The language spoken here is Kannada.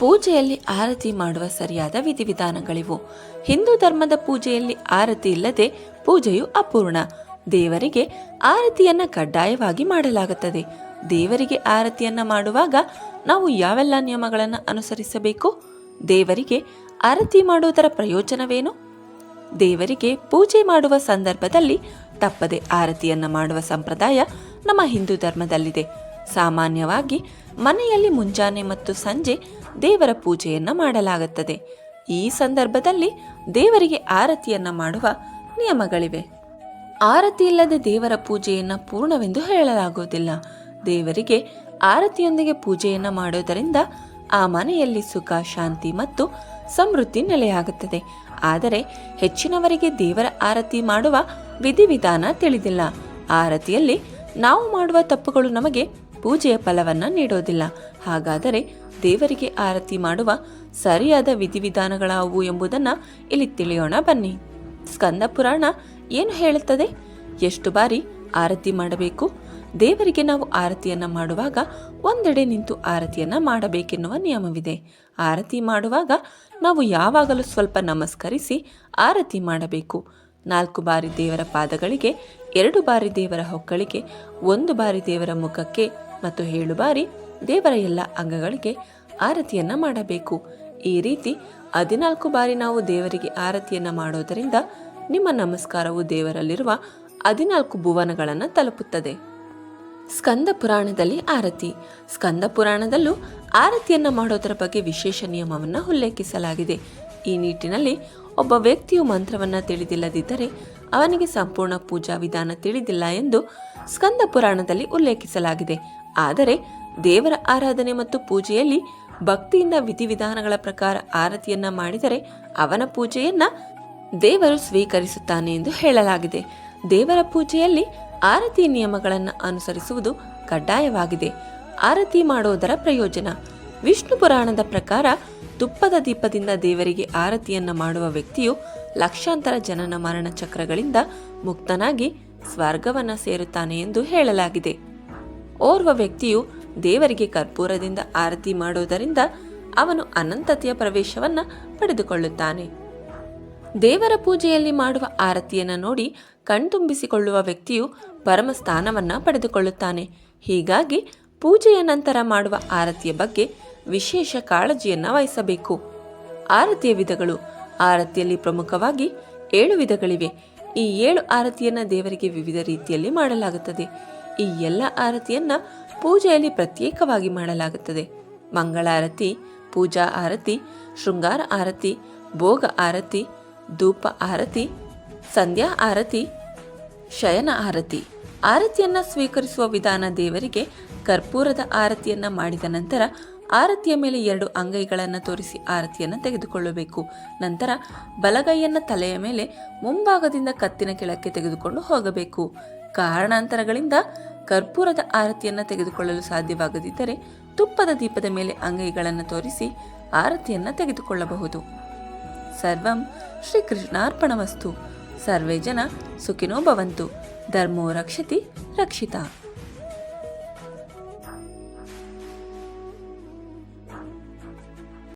ಪೂಜೆಯಲ್ಲಿ ಆರತಿ ಮಾಡುವ ಸರಿಯಾದ ವಿಧಿವಿಧಾನಗಳಿವು. ಹಿಂದೂ ಧರ್ಮದ ಪೂಜೆಯಲ್ಲಿ ಆರತಿ ಇಲ್ಲದೆ ಪೂಜೆಯು ಅಪೂರ್ಣ. ದೇವರಿಗೆ ಆರತಿಯನ್ನ ಕಡ್ಡಾಯವಾಗಿ ಮಾಡಲಾಗುತ್ತದೆ. ದೇವರಿಗೆ ಆರತಿಯನ್ನ ಮಾಡುವಾಗ ನಾವು ಯಾವೆಲ್ಲ ನಿಯಮಗಳನ್ನು ಅನುಸರಿಸಬೇಕು? ದೇವರಿಗೆ ಆರತಿ ಮಾಡುವುದರ ಪ್ರಯೋಜನವೇನು? ದೇವರಿಗೆ ಪೂಜೆ ಮಾಡುವ ಸಂದರ್ಭದಲ್ಲಿ ತಪ್ಪದೆ ಆರತಿಯನ್ನ ಮಾಡುವ ಸಂಪ್ರದಾಯ ನಮ್ಮ ಹಿಂದೂ ಧರ್ಮದಲ್ಲಿದೆ. ಸಾಮಾನ್ಯವಾಗಿ ಮನೆಯಲ್ಲಿ ಮುಂಜಾನೆ ಮತ್ತು ಸಂಜೆ ದೇವರ ಪೂಜೆಯನ್ನು ಮಾಡಲಾಗುತ್ತದೆ. ಈ ಸಂದರ್ಭದಲ್ಲಿ ದೇವರಿಗೆ ಆರತಿಯನ್ನ ಮಾಡುವ ನಿಯಮಗಳಿವೆ. ಆರತಿ ಇಲ್ಲದೆ ದೇವರ ಪೂಜೆಯನ್ನು ಪೂರ್ಣವೆಂದು ಹೇಳಲಾಗುವುದಿಲ್ಲ. ದೇವರಿಗೆ ಆರತಿಯೊಂದಿಗೆ ಪೂಜೆಯನ್ನ ಮಾಡುವುದರಿಂದ ಆ ಮನೆಯಲ್ಲಿ ಸುಖ, ಶಾಂತಿ ಮತ್ತು ಸಮೃದ್ಧಿ ನೆಲೆಯಾಗುತ್ತದೆ. ಆದರೆ ಹೆಚ್ಚಿನವರಿಗೆ ದೇವರ ಆರತಿ ಮಾಡುವ ವಿಧಿವಿಧಾನ ತಿಳಿದಿಲ್ಲ. ಆರತಿಯಲ್ಲಿ ನಾವು ಮಾಡುವ ತಪ್ಪುಗಳು ನಮಗೆ ಪೂಜೆಯ ಫಲವನ್ನು ನೀಡೋದಿಲ್ಲ. ಹಾಗಾದರೆ ದೇವರಿಗೆ ಆರತಿ ಮಾಡುವ ಸರಿಯಾದ ವಿಧಿವಿಧಾನಗಳಾವು ಎಂಬುದನ್ನು ಇಲ್ಲಿ ತಿಳಿಯೋಣ ಬನ್ನಿ. ಸ್ಕಂದ ಪುರಾಣ ಏನು ಹೇಳುತ್ತದೆ? ಎಷ್ಟು ಬಾರಿ ಆರತಿ ಮಾಡಬೇಕು? ದೇವರಿಗೆ ನಾವು ಆರತಿಯನ್ನು ಮಾಡುವಾಗ ಒಂದೆಡೆ ನಿಂತು ಆರತಿಯನ್ನು ಮಾಡಬೇಕೆನ್ನುವ ನಿಯಮವಿದೆ. ಆರತಿ ಮಾಡುವಾಗ ನಾವು ಯಾವಾಗಲೂ ಸ್ವಲ್ಪ ನಮಸ್ಕರಿಸಿ ಆರತಿ ಮಾಡಬೇಕು. ನಾಲ್ಕು ಬಾರಿ ದೇವರ ಪಾದಗಳಿಗೆ ಎರಡು ಬಾರಿ ದೇವರ ಹೊಕ್ಕಳಿಗೆ ಒಂದು ಬಾರಿ ದೇವರ ಮುಖಕ್ಕೆ ಮತ್ತು ಏಳು ಬಾರಿ ದೇವರ ಎಲ್ಲ ಅಂಗಗಳಿಗೆ ಆರತಿಯನ್ನ ಮಾಡಬೇಕು. ಈ ರೀತಿ ಹದಿನಾಲ್ಕು ಬಾರಿ ನಾವು ದೇವರಿಗೆ ಆರತಿಯನ್ನ ಮಾಡೋದರಿಂದ ನಿಮ್ಮ ನಮಸ್ಕಾರವು ದೇವರಲ್ಲಿರುವ ಹದಿನಾಲ್ಕು ಭುವನಗಳನ್ನು ತಲುಪುತ್ತದೆ. ಸ್ಕಂದ ಪುರಾಣದಲ್ಲಿ ಆರತಿ. ಸ್ಕಂದ ಪುರಾಣದಲ್ಲೂ ಆರತಿಯನ್ನ ಮಾಡೋದರ ಬಗ್ಗೆ ವಿಶೇಷ ನಿಯಮವನ್ನು ಉಲ್ಲೇಖಿಸಲಾಗಿದೆ. ಈ ನಿಟ್ಟಿನಲ್ಲಿ ಒಬ್ಬ ವ್ಯಕ್ತಿಯು ಮಂತ್ರವನ್ನು ತಿಳಿದಿಲ್ಲದಿದ್ದರೆ ಅವನಿಗೆ ಸಂಪೂರ್ಣ ಪೂಜಾ ವಿಧಾನ ತಿಳಿದಿಲ್ಲ ಎಂದು ಸ್ಕಂದ ಪುರಾಣದಲ್ಲಿ ಉಲ್ಲೇಖಿಸಲಾಗಿದೆ. ಆದರೆ ದೇವರ ಆರಾಧನೆ ಮತ್ತು ಪೂಜೆಯಲ್ಲಿ ಭಕ್ತಿಯಿಂದ ವಿಧಿವಿಧಾನಗಳ ಪ್ರಕಾರ ಆರತಿಯನ್ನ ಮಾಡಿದರೆ ಅವನ ಪೂಜೆಯನ್ನ ದೇವರು ಸ್ವೀಕರಿಸುತ್ತಾನೆ ಎಂದು ಹೇಳಲಾಗಿದೆ. ದೇವರ ಪೂಜೆಯಲ್ಲಿ ಆರತಿ ನಿಯಮಗಳನ್ನು ಅನುಸರಿಸುವುದು ಕಡ್ಡಾಯವಾಗಿದೆ. ಆರತಿ ಮಾಡುವುದರ ಪ್ರಯೋಜನ. ವಿಷ್ಣು ಪುರಾಣದ ಪ್ರಕಾರ ತುಪ್ಪದ ದೀಪದಿಂದ ದೇವರಿಗೆ ಆರತಿಯನ್ನ ಮಾಡುವ ವ್ಯಕ್ತಿಯು ಲಕ್ಷಾಂತರ ಜನನ ಮರಣ ಚಕ್ರಗಳಿಂದ ಮುಕ್ತನಾಗಿ ಸ್ವರ್ಗವನ್ನ ಸೇರುತ್ತಾನೆ ಎಂದು ಹೇಳಲಾಗಿದೆ. ಓರ್ವ ವ್ಯಕ್ತಿಯು ದೇವರಿಗೆ ಕರ್ಪೂರದಿಂದ ಆರತಿ ಮಾಡುವುದರಿಂದ ಅವನು ಅನಂತತೆಯ ಪ್ರವೇಶವನ್ನ ಪಡೆದುಕೊಳ್ಳುತ್ತಾನೆ. ದೇವರ ಪೂಜೆಯಲ್ಲಿ ಮಾಡುವ ಆರತಿಯನ್ನು ನೋಡಿ ಕಣ್ತುಂಬಿಸಿಕೊಳ್ಳುವ ವ್ಯಕ್ತಿಯು ಪರಮ ಸ್ಥಾನವನ್ನ ಪಡೆದುಕೊಳ್ಳುತ್ತಾನೆ. ಹೀಗಾಗಿ ಪೂಜೆಯ ನಂತರ ಮಾಡುವ ಆರತಿಯ ಬಗ್ಗೆ ವಿಶೇಷ ಕಾಳಜಿಯನ್ನ ವಹಿಸಬೇಕು. ಆರತಿಯ ವಿಧಗಳು. ಆರತಿಯಲ್ಲಿ ಪ್ರಮುಖವಾಗಿ ಏಳು ವಿಧಗಳಿವೆ. ಈ ಏಳು ಆರತಿಯನ್ನ ದೇವರಿಗೆ ವಿವಿಧ ರೀತಿಯಲ್ಲಿ ಮಾಡಲಾಗುತ್ತದೆ. ಈ ಎಲ್ಲ ಆರತಿಯನ್ನ ಪೂಜೆಯಲ್ಲಿ ಪ್ರತ್ಯೇಕವಾಗಿ ಮಾಡಲಾಗುತ್ತದೆ. ಮಂಗಳಾರತಿ ಪೂಜಾ ಆರತಿ, ಶೃಂಗಾರ ಆರತಿ, ಭೋಗ ಆರತಿ, ಧೂಪ ಆರತಿ, ಸಂಧ್ಯಾ ಆರತಿ, ಶಯನ ಆರತಿ. ಆರತಿಯನ್ನ ಸ್ವೀಕರಿಸುವ ವಿಧಾನ ದೇವರಿಗೆ ಕರ್ಪೂರದ ಆರತಿಯನ್ನ ಮಾಡಿದ ನಂತರ ಆರತಿಯ ಮೇಲೆ ಎರಡು ಅಂಗೈಗಳನ್ನು ತೋರಿಸಿ ಆರತಿಯನ್ನು ತೆಗೆದುಕೊಳ್ಳಬೇಕು. ನಂತರ ಬಲಗೈಯನ್ನ ತಲೆಯ ಮೇಲೆ ಮುಂಭಾಗದಿಂದ ಕತ್ತಿನ ಕೆಳಕ್ಕೆ ತೆಗೆದುಕೊಂಡು ಹೋಗಬೇಕು. ಕಾರಣಾಂತರಗಳಿಂದ ಕರ್ಪೂರದ ಆರತಿಯನ್ನು ತೆಗೆದುಕೊಳ್ಳಲು ಸಾಧ್ಯವಾಗದಿದ್ದರೆ ತುಪ್ಪದ ದೀಪದ ಮೇಲೆ ಅಂಗೈಗಳನ್ನು ತೋರಿಸಿ ಆರತಿಯನ್ನು ತೆಗೆದುಕೊಳ್ಳಬಹುದು. ಸರ್ವಂ ಶ್ರೀಕೃಷ್ಣಾರ್ಪಣಮಸ್ತು. ಸರ್ವೇ ಜನ ಸುಖಿನೋ ಭವಂತು. ಧರ್ಮೋ ರಕ್ಷತಿ ರಕ್ಷಿತ.